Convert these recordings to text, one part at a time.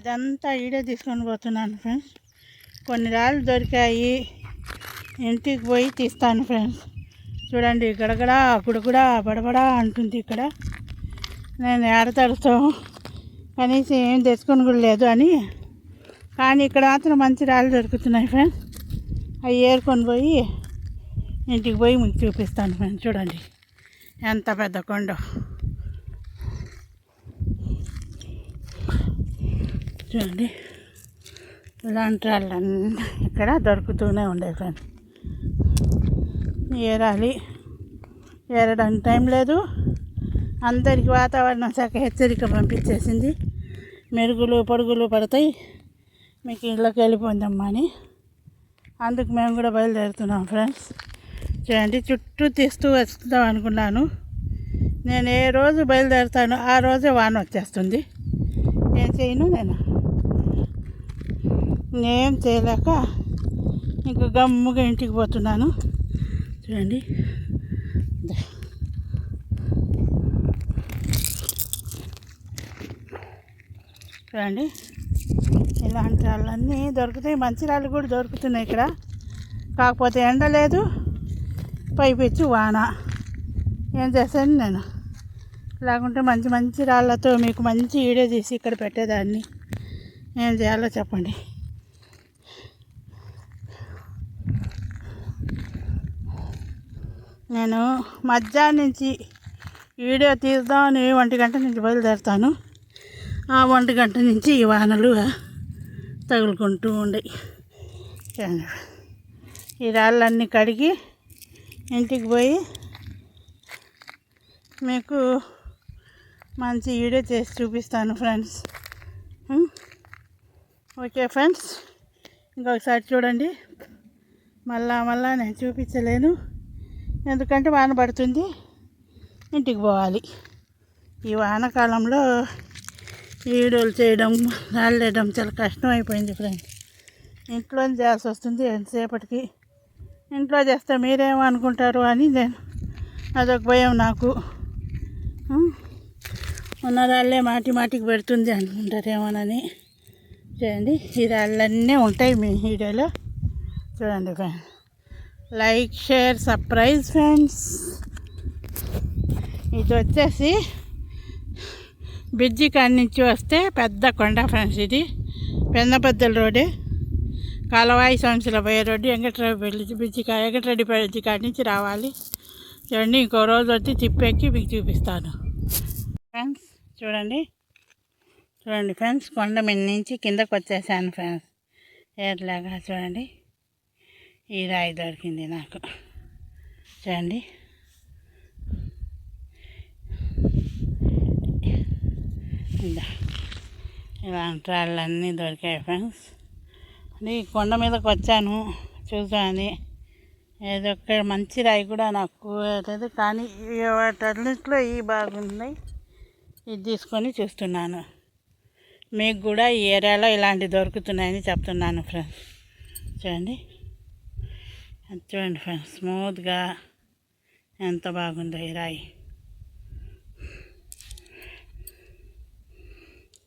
ఇదంతా ఈడే తీసుకొని పోతున్నాను ఫ్రెండ్స్ కొన్ని రాళ్ళు దొరికాయి. ఇంటికి పోయి తీస్తాను ఫ్రెండ్స్ చూడండి గడగడ గుడగుడా బడబడా అంటుంది ఇక్కడ. నేను ఏడతడుతో కనీసం ఏం తెచ్చుకొని కూడా లేదు అని. కానీ ఇక్కడ మాత్రం మంచి రాళ్ళు దొరుకుతున్నాయి ఫ్రెండ్స్ అవి ఏరుకొని పోయి ఇంటికి పోయి మీకు చూపిస్తాను ఫ్రెండ్స్ చూడండి ఎంత పెద్ద కొండ. చూడండి. ఇలాంటి వాళ్ళన్నీ ఇక్కడ దొరుకుతూనే ఉండే ఫ్రెండ్స్. ఏరాలి. ఏరడానికి టైం లేదు. అందరికి వాతావరణం శాఖ హెచ్చరిక పంపించేసింది. మెరుగులు పొడుగులు పడతాయి. మీకు ఇళ్ళకి వెళ్ళిపోయిందమ్మా అని. అందుకు మేము కూడా బయలుదేరుతున్నాం ఫ్రెండ్స్. చూడండి చుట్టూ తీస్తూ వస్తుందాం అనుకున్నాను. నేను ఏ రోజు బయలుదేరుతాను ఆ రోజే వాన వచ్చేస్తుంది. ఏం చేయను నేను? ఏం చేయలేక ఇంక గమ్ముగా ఇంటికి పోతున్నాను. చూడండి. చూడండి. ఇలాంటి రాళ్ళన్నీ దొరుకుతాయి. మంచి రాళ్ళు కూడా దొరుకుతున్నాయి ఇక్కడ. కాకపోతే ఎండ లేదు. పైపెచ్చు వాన. ఏం చేశాను నేను? లేకుంటే మంచి మంచి రాళ్ళతో మీకు మంచి వీడియో తీసి ఇక్కడ పెట్టేదాన్ని. ఏం చేయాలో చెప్పండి. నేను మధ్యాహ్నం నుంచి వీడియో తీద్దామని ఒంటి గంట నుంచి బయలుదేరుతాను. ఆ ఒంటి గంట నుంచి ఈ వానలు తగులుకుంటూ ఉండయి ఈ రాళ్ళన్నీ కడిగి ఇంటికి పోయి మీకు మంచి వీడియో చేసి చూపిస్తాను ఫ్రెండ్స్. ఓకే ఫ్రెండ్స్ ఇంకొకసారి చూడండి. మళ్ళా మళ్ళా నేను చూపించలేను. ఎందుకంటే వాన పడుతుంది ఇంటికి పోవాలి. ఈ వానాకాలంలో వీడియోలు చేయడం రాళ్ళేయడం చాలా కష్టం అయిపోయింది ఫ్రెండ్స్. ఇంట్లో చేయాల్సి వస్తుంది ఎంతసేపటికి. ఇంట్లో చేస్తే మీరేమనుకుంటారు అని నేను అదొక భయం నాకు. ఉం? ఉన్న రాళ్ళే మాటి మాటికి పెడుతుంది అనుకుంటారేమోనని. చూడండి ఈ రాళ్ళన్నీ ఉంటాయి మీ వీడియోలో. చూడండి friends. Like share surprise friends. ఇది వచ్చేసి బ్రిడ్జి కాడి నుంచి వస్తే పెద్ద కొండ ఫ్రెండ్స్ ఇది. పెద్దపద్దల రోడ్డు. కాలవాయి సంవత్సరాల పోయే రోడ్డు. వెంకటరావు బ్రిడ్జి బ్రిడ్జి కా వెంకటరెడ్డి బ్రిడ్జి కాడి నుంచి రావాలి. చూడండి ఇంకో రోజు వచ్చి తిప్పెక్కి మీకు చూపిస్తాను. ఫ్రెండ్స్ చూడండి. చూడండి ఫ్రెండ్స్ కొండ మీద నుంచి కిందకు వచ్చేసాను ఫ్రెండ్స్. ఎట్లాగా చూడండి. ఈ రాయి దొరికింది నాకు. చూడండి. ఇందా. ఇలాంటి రాళ్ళన్నీ దొరికాయి ఫ్రెండ్స్. ఈ కొండ మీదకి వచ్చాను. చూసాను ఏదో ఒక మంచి రాయి కూడా నాకు లేదు కానీ వాటన్నింటిలో ఈ బాగున్నాయి ఇది తీసుకొని చూస్తున్నాను. మీకు కూడా ఈ ఏరియాలో ఇలాంటివి దొరుకుతున్నాయని చెప్తున్నాను ఫ్రెండ్స్. చూడండి. అది చూడండి ఫ్రెండ్స్ స్మూత్గా ఎంత బాగుందో ఈ రాయి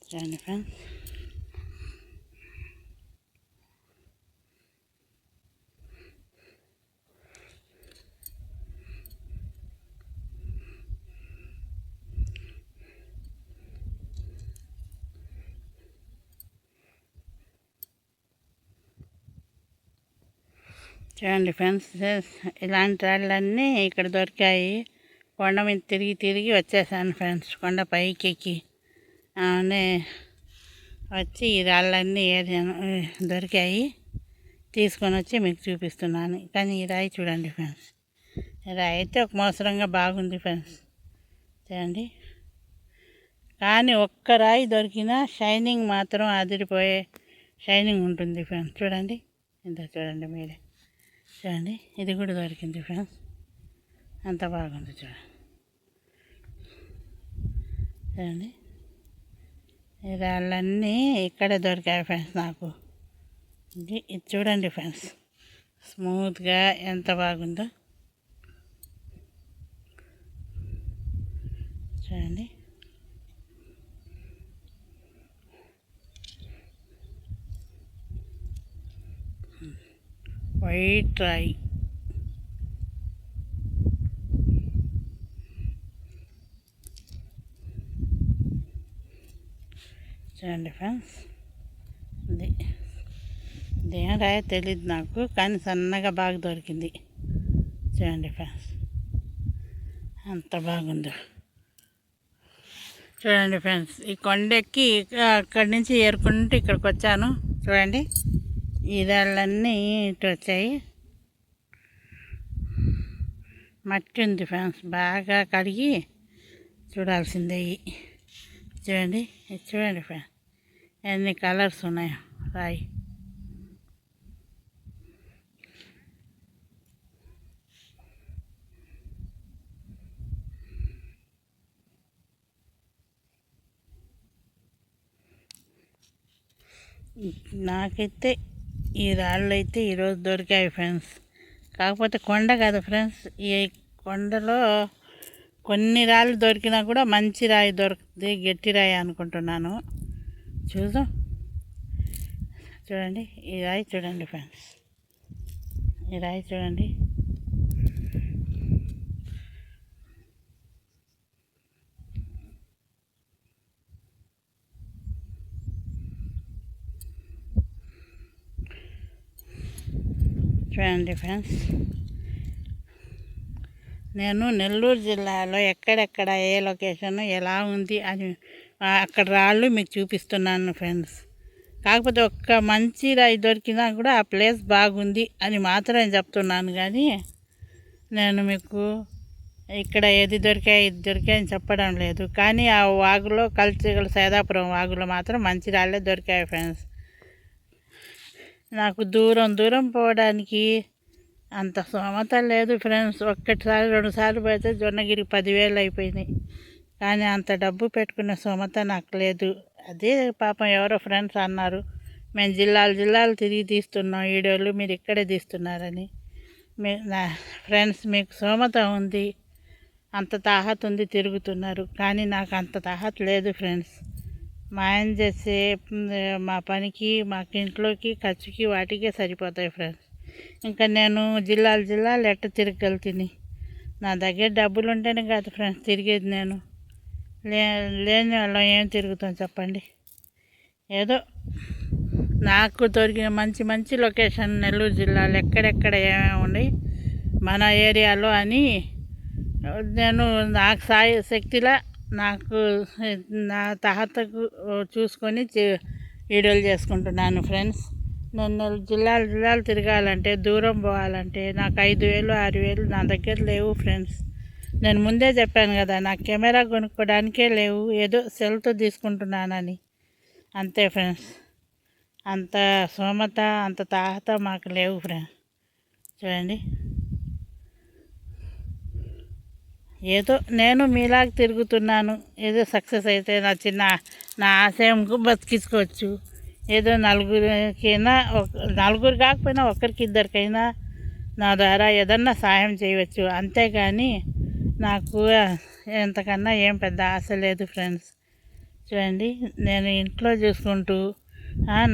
చూడండి ఫ్రెండ్స్ చూడండి ఫ్రెండ్స్ ఇలాంటి రాళ్ళన్నీ ఇక్కడ దొరికాయి. కొండ మీద తిరిగి తిరిగి వచ్చేసాను ఫ్రెండ్స్ కొండ పైకి ఎక్కి అవునే వచ్చి ఈ రాళ్ళన్నీ ఏరియాను దొరికాయి. తీసుకొని వచ్చి మీకు చూపిస్తున్నాను. కానీ ఈ రాయి చూడండి ఫ్రెండ్స్ ఈ రాయి అయితే ఒక మోసరంగా బాగుంది ఫ్రెండ్స్. చూడండి. కానీ ఒక్క రాయి దొరికినా షైనింగ్ మాత్రం అదిరిపోయే షైనింగ్ ఉంటుంది ఫ్రెండ్స్. చూడండి ఇంత చూడండి మీరే. చూడండి. ఇది కూడా దొరికింది ఫ్రెండ్స్. అంత బాగుంది చూడండి. చూడండి. రాళ్ళన్నీ ఇక్కడే దొరికాయి ఫ్రెండ్స్ నాకు. ఇది ఇది చూడండి ఫ్రెండ్స్. స్మూత్గా ఎంత బాగుందో. చూడండి. వైట్ రాయి. చూడండి ఫ్రెండ్స్ ఇది. దేని రాయ తెలియదు నాకు కానీ సన్నగా బాగా దొరికింది. చూడండి ఫ్రెండ్స్ అంత బాగుందో. చూడండి ఫ్రెండ్స్ ఈ కొండెక్కి అక్కడి నుంచి ఏరుకుంటూ ఇక్కడికి వచ్చాను. చూడండి. ఇదాలన్నీ ఇటు వచ్చాయి. మట్టి ఉంది ఫ్రెండ్స్ బాగా కడిగి చూడాల్సిందే చూడండి చూడండి ఫ్రెండ్స్ ఎన్ని కలర్స్ ఉన్నాయో. రాయి. నాకైతే ఈ రాళ్ళు అయితే ఈరోజు దొరికాయి ఫ్రెండ్స్. కాకపోతే కొండ కాదు ఫ్రెండ్స్ ఈ కొండలో కొన్ని రాళ్ళు దొరికినా కూడా మంచి రాయి దొరుకుతుంది గట్టి రాయి అనుకుంటున్నాను. చూద్దాం. చూడండి ఈ రాయి చూడండి ఫ్రెండ్స్. ఈ రాయి చూడండి. చూడండి ఫ్రెండ్స్. నేను నెల్లూరు జిల్లాలో ఎక్కడెక్కడ ఏ లొకేషన్ ఎలా ఉంది అని అక్కడ రాళ్ళు మీకు చూపిస్తున్నాను ఫ్రెండ్స్. కాకపోతే ఒక్క మంచి రాయి దొరికినా కూడా ఆ ప్లేస్ బాగుంది అని మాత్రమే చెప్తున్నాను కానీ నేను మీకు ఇక్కడ ఏది దొరికాయి ఇది దొరికాయి అని చెప్పడం లేదు. కానీ ఆ వాగులో కల్చగల సేదాపురం వాగులో మాత్రం మంచి రాళ్ళే దొరికాయి ఫ్రెండ్స్. నాకు దూరం దూరం పోవడానికి అంత స్తోమత లేదు ఫ్రెండ్స్. ఒక్కటిసారి రెండుసార్లు పోతే జొన్నగిరి పదివేలు అయిపోయినాయి కానీ అంత డబ్బు పెట్టుకునే స్తోమత నాకు లేదు. అదే పాపం ఎవరో ఫ్రెండ్స్ అన్నారు. మేము జిల్లాలు జిల్లాలు తిరిగి తీస్తున్నాం. వీడియోలు మీరు ఇక్కడే తీస్తున్నారని. మీ నా ఫ్రెండ్స్ మీకు సోమత ఉంది. అంత తాహత ఉంది తిరుగుతున్నారు. కానీ నాకు అంత తాహత లేదు ఫ్రెండ్స్. మా ఆయన చేసే మా పనికి మాకు ఇంట్లోకి ఖర్చుకి వాటికే సరిపోతాయి ఫ్రెండ్స్. ఇంకా నేను జిల్లాలు జిల్లాలు ఎట్ట తిరగలుగుతుంది నా దగ్గర డబ్బులు ఉంటేనే కాదు ఫ్రెండ్స్ తిరిగేది నేను. లే లేని వాళ్ళం ఏం తిరుగుతాం చెప్పండి? ఏదో నాకు దొరికిన మంచి మంచి లొకేషన్ నెల్లూరు జిల్లాలో ఎక్కడెక్కడ ఏమేమి ఉన్నాయి మన ఏరియాలో అని నేను నాకు సాయ శక్తిలా నాకు నా తాహతకు చూసుకొని వీడియోలు చేసుకుంటున్నాను ఫ్రెండ్స్. నన్ను జిల్లాలు జిల్లాలు తిరగాలంటే దూరం పోవాలంటే నాకు ఐదు వేలు ఆరు వేలు నా దగ్గర లేవు ఫ్రెండ్స్. నేను ముందే చెప్పాను కదా నాకు కెమెరా కొనుక్కోవడానికే లేవు ఏదో సెల్తో తీసుకుంటున్నానని. అంతే ఫ్రెండ్స్. అంత సోమత అంత తాహత మాకు లేవు ఫ్రెండ్స్. చూడండి. ఏదో నేను మీలాగా తిరుగుతున్నాను. ఏదో సక్సెస్ అయితే నా చిన్న నా ఆశయంకు బతికించుకోవచ్చు. ఏదో నలుగురికైనా ఒక నలుగురు కాకపోయినా ఒకరికి ఇద్దరికైనా నా ద్వారా ఏదన్నా సాయం చేయవచ్చు. అంతేగాని నాకు ఎంతకన్నా ఏం పెద్ద ఆశ లేదు ఫ్రెండ్స్. చూడండి నేను ఇంట్లో చూసుకుంటూ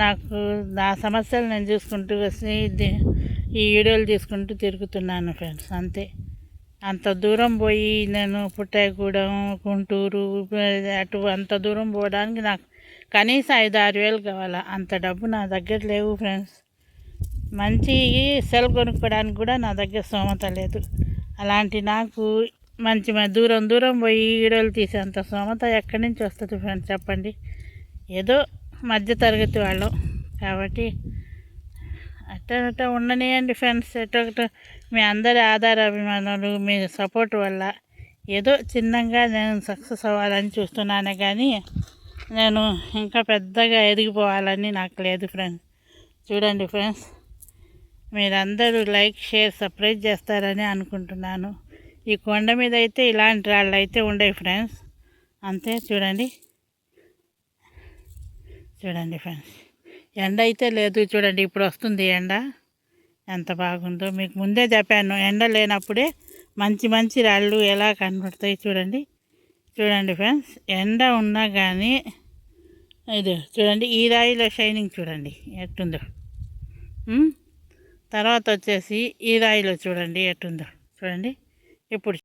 నాకు నా సమస్యలు నేను చూసుకుంటూ వచ్చి ఈ వీడియోలు తీసుకుంటూ తిరుగుతున్నాను ఫ్రెండ్స్. అంతే. అంత దూరం పోయి నేను పుట్టాయగూడెం గుంటూరు అటు అంత దూరం పోవడానికి నాకు కనీసం ఐదు ఆరు వేలు కావాలా. అంత డబ్బు నా దగ్గర లేవు ఫ్రెండ్స్. మంచి సెల్ కొనుక్కోవడానికి కూడా నా దగ్గర స్తోమత లేదు. అలాంటి నాకు మంచి మ- దూరం దూరం పోయి వీడియోలు తీసేంత స్తోమత ఎక్కడి నుంచి వస్తుంది ఫ్రెండ్స్ చెప్పండి. ఏదో మధ్య తరగతి వాళ్ళం కాబట్టి అట్ట అట్ట ఉండనియండి ఫ్రెండ్స్. ఎట్టొకట మీ అందరి ఆధార అభిమానులు మీ సపోర్ట్ వల్ల ఏదో చిన్నగా నేను సక్సెస్ అవ్వాలని చూస్తున్నానే కానీ నేను ఇంకా పెద్దగా ఎదిగిపోవాలని నాకు లేదు ఫ్రెండ్స్. చూడండి ఫ్రెండ్స్ మీరందరూ లైక్ షేర్ సబ్స్క్రైబ్ చేస్తారని అనుకుంటున్నాను. ఈ కొండ మీద అయితే ఇలాంటి రాళ్ళు అయితే ఉండేవి ఫ్రెండ్స్. అంతే చూడండి. చూడండి ఫ్రెండ్స్. ఎండ అయితే లేదు చూడండి ఇప్పుడు వస్తుంది ఎండ. ఎంత బాగుందో మీకు ముందే చెప్పాను. ఎండ లేనప్పుడే మంచి మంచి రాళ్ళు ఎలా కనబడతాయి చూడండి. చూడండి ఫ్రెండ్స్ ఎండ ఉన్నా కానీ ఇది చూడండి ఈ రాయిలో షైనింగ్ చూడండి ఎట్టుందో. తర్వాత వచ్చేసి ఈ రాయిలో చూడండి ఎట్టుందో. చూడండి ఇప్పుడు